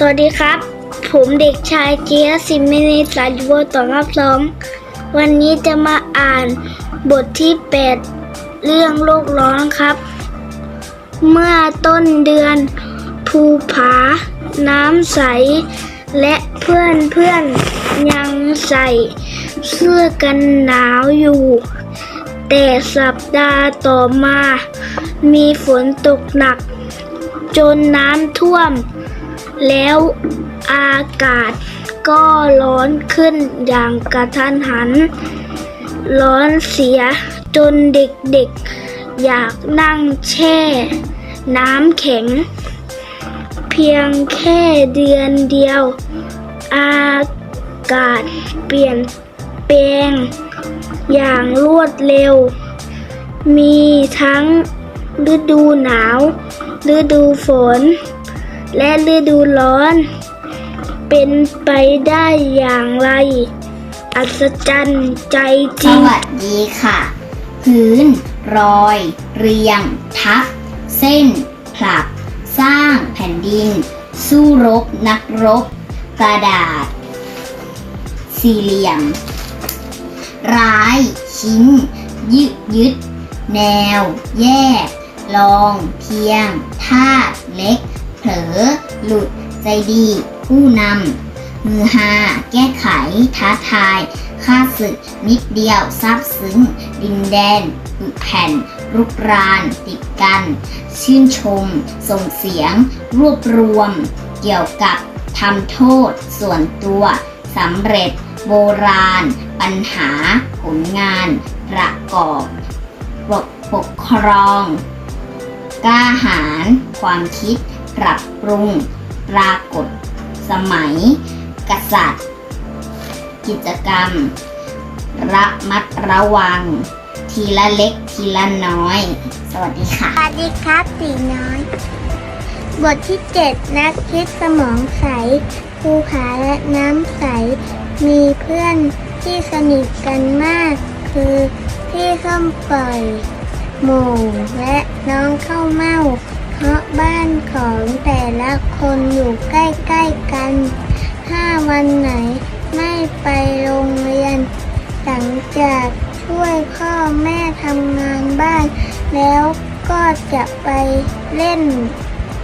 สวัสดีครับ ผมเด็กชายเจียสิมินิสายวัวต่อรับสองวันนี้จะมาอ่านบทที่ 8 เรื่องโลกร้อนครับ เมื่อต้นเดือน ภูผา น้ำใส และเพื่อนเพื่อนยังใส่เสื้อกันหนาวอยู่ แต่สัปดาห์ต่อมา มีฝนตกหนัก จนน้ำท่วม แล้วอากาศก็ร้อนขึ้นอย่างกระทันหัน ร้อนเสียจนเด็กๆ อยากนั่งแช่ น้ำแข็ง เพียงแค่เดือนเดียว อากาศเปลี่ยนแปลง อย่างรวดเร็ว มีทั้งฤดูหนาว ฤดูฝน และฤดูร้อน เป็นไปได้อย่างไร อัศจรรย์ใจจริงวัสดีค่ะ พื้น รอย เรียง ทับ เส้น ผลัก สร้างแผ่นดิน สู้รบ นักรบ กระดาษ สี่เหลี่ยม ร้าย ชิ้น ยึดยึด แนว แยก ลอง เพียงท่าตุเล็ก เผลอ หลุด ใจดี ผู้นำ มือฮาแก้ไข ท้าทาย ค่าศึก นิดเดียวซาบซึ้ง ดินแดนปึกแผ่น รุกราน ติดกัน ชื่นชม ส่งเสียง รวบรวม เกี่ยวกับทำโทษ ส่วนตัวสำเร็จ โบราณ ปัญหา ผลงาน ประกอบปกปกครอง กล้าหาญความคิด ปรับปรุง ปรากฏ สมัย กษัตริย์ กิจกรรม ระมัดระวัง ทีละเล็กทีละน้อย สวัสดีค่ะ สวัสดีครับตีน้อย บทที่ 7 นักคิดสมองใสภูผาและน้ำใส มีเพื่อนที่สนิทกันมาก คือพี่ส้มปล่อย หมูและน้องเข้าวเม่า เพราะบ้านของแต่ละคนอยู่ใกล้ๆกัน ถ้าวันไหนไม่ไปโรงเรียน หลังจากช่วยพ่อแม่ทำงานบ้าน แล้วก็จะไปเล่น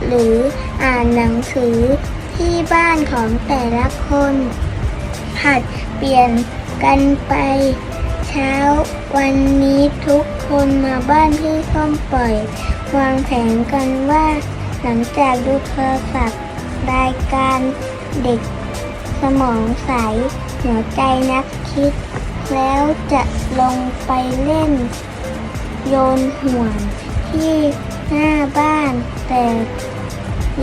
หรืออ่านหนังสือที่บ้านของแต่ละคน ผัดเปลี่ยนกันไปเช้า วันนี้ทุกคนมาบ้านพี่ส้มปล่อย วางแผนกันว่าหลังจากดูโทรศัพท์รายการเด็กสมองใส หัวใจนักคิด แล้วจะลงไปเล่น โยนห่วงที่หน้าบ้าน แต่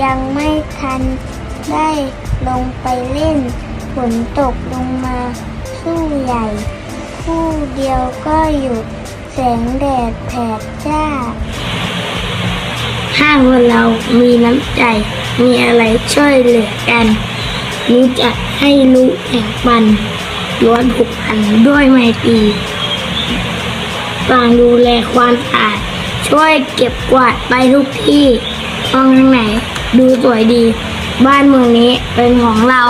ยังไม่ทันได้ลงไปเล่นฝนตกลงมาสู้ใหญ่ คู่เดียวก็หยุดแสงแดดแผดจ้าถ้าคนเรามีน้ำใจ มีอะไรช่วยเหลือกัน รู้จักให้รู้แห่งปันล้วนผูกพันด้วยไมตรีต่างดูแลความสะอาด ช่วยเก็บกวาดไปทุกที่ห้องไหน ดูสวยดี บ้านเมืองนี้เป็นของเรา